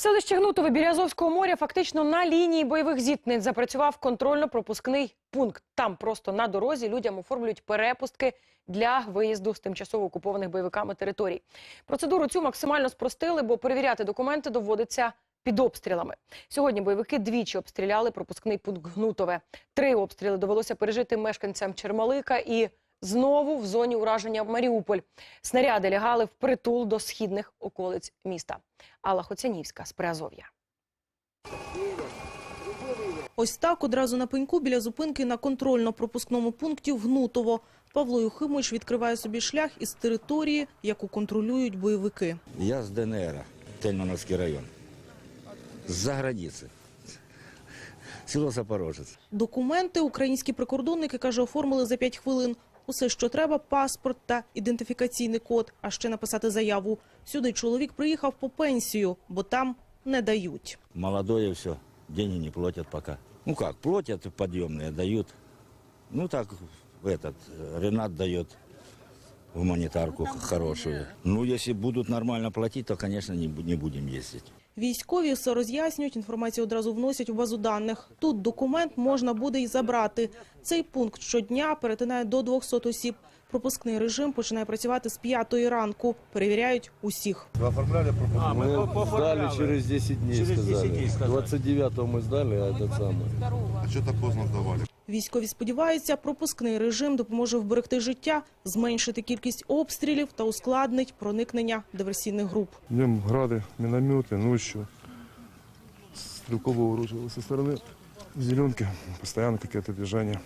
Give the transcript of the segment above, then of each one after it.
Селище Гнутове біля Азовського моря фактично на лінії бойових зіткнень запрацював контрольно-пропускний пункт. Там просто на дорозі людям оформлюють перепустки для виїзду з тимчасово окупованих бойовиками територій. Процедуру цю максимально спростили, бо перевіряти документи доводиться під обстрілами. Сьогодні бойовики двічі обстріляли пропускний пункт Гнутове. Три обстріли довелося пережити мешканцям Чермалика і знову в зоні ураження Маріуполь. Снаряди лягали впритул до східних околиць міста. Алла Хоцянівська з Приазов'я. Ось так одразу на пеньку біля зупинки на контрольно-пропускному пункті Гнутово. Павло Юхимович відкриває собі шлях із території, яку контролюють бойовики. Я с ДНР, Тельмановский район. За границы. Село Запорожец. Документи українські прикордонники, каже, оформили за 5 хвилин. Усе, що треба, паспорт та ідентифікаційний код, а ще написати заяву. Сюди чоловік приїхав по пенсію, бо там не дають. Молодое все. Деньги не платят пока. Ну как, платят подъемные, дают. Ну так, этот, э, Ренат дает гуманитарку хорошую. Ну, если будут нормально платить, то, конечно, не, не будем. Військові все роз'яснюють, інформацію одразу вносять у базу даних. Тут документ можна буде й забрати. Цей пункт щодня перетинає до 200 осіб. Пропускний режим починає працювати з 5 ранку. Перевіряють усіх. Вы оформляли пропуск? А, мы мы по- сдали поформляли. через 10 дней, Через 10 сказали. дней сказали. 29-го мы сдали, а этот самый. А что так поздно сдавали? Військові сподіваються, пропускний режим допоможе вберегти життя, зменшити кількість обстрілів та ускладнить проникнення диверсійних груп. Днем грады, минометы, ночью. Стрелковое оружие со стороны зеленки. Постоянно какие-то движения.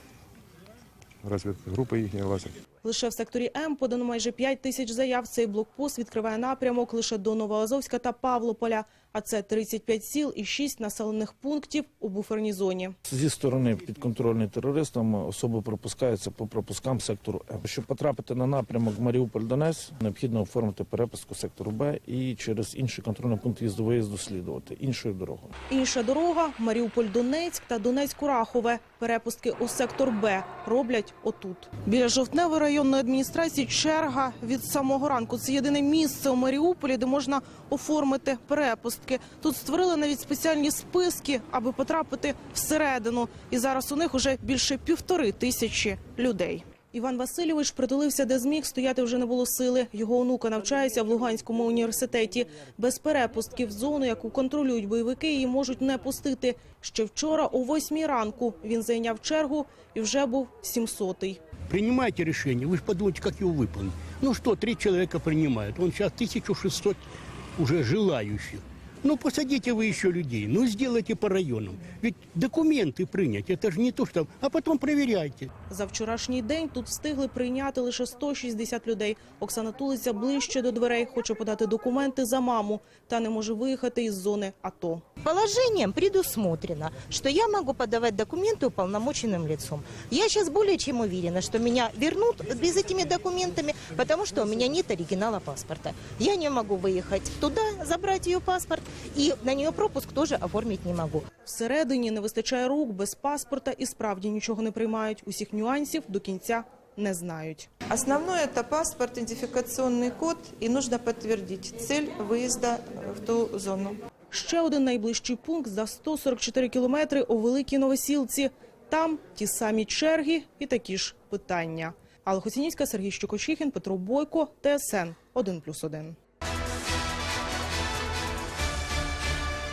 Разведка группа их лазер. Лише в секторі М подано майже 5 тисяч заяв. Цей блокпост відкриває напрямок лише до Новоазовська та Павлополя. А це 35 сіл і 6 населених пунктів у буферній зоні. Зі сторони підконтрольної терористам особи пропускаються по пропускам сектору М. Щоб потрапити на напрямок Маріуполь-Донець, необхідно оформити перепуску сектору Б і через інший контрольний пункт в'їзду виїзду слідувати іншою дорогою. Інша дорога – Маріуполь-Донецьк та Донецьк-Курахове. Перепустки у сектор Б роблять отут. Біля Жовтневої районної адміністрації черга від самого ранку. Це єдине місце у Маріуполі, де можна оформити перепустки. Тут створили навіть спеціальні списки, аби потрапити всередину. І зараз у них уже більше півтори тисячі людей. Іван Васильович притулився, де зміг, стояти вже не було сили. Його онука навчається в Луганському університеті. Без перепустки в зону, яку контролюють бойовики, її можуть не пустити. Ще вчора о восьмій ранку він зайняв чергу і вже був сімсотий. Принимайте решение. Вы же подумайте, как его выполнить. Ну что, три человека принимают. Он сейчас 1600 уже желающих. Ну, посадите вы еще людей, ну, сделайте по районам. Ведь документы принять, это же не то, что... А потом проверяйте. За вчорашній день тут встигли прийняти лише 160 людей. Оксана тулиться ближче до дверей, хоче подати документи за маму, та не може виїхати із зони АТО. Положением предусмотрено, что я могу подавать документы уполномоченным лицом. Я сейчас более чем уверена, что меня вернут без этими документами, потому что у меня нет оригинала паспорта. Я не могу выехать туда, забрать ее паспорт, и на нее пропуск тоже оформить не могу. Всередині не вистачає рук, без паспорта і справді нічого не приймають. Усіх нюансів до кінця не знають. Основное это паспорт, идентификационный код, и нужно подтвердить цель выезда в ту зону. Ще один найближчий пункт за 144 кілометри у Великій Новосілці. Там ті самі черги і такі ж питання. Алла Хоцінівська, Сергій Щукочихін, Петро Бойко, ТСН 1+,1.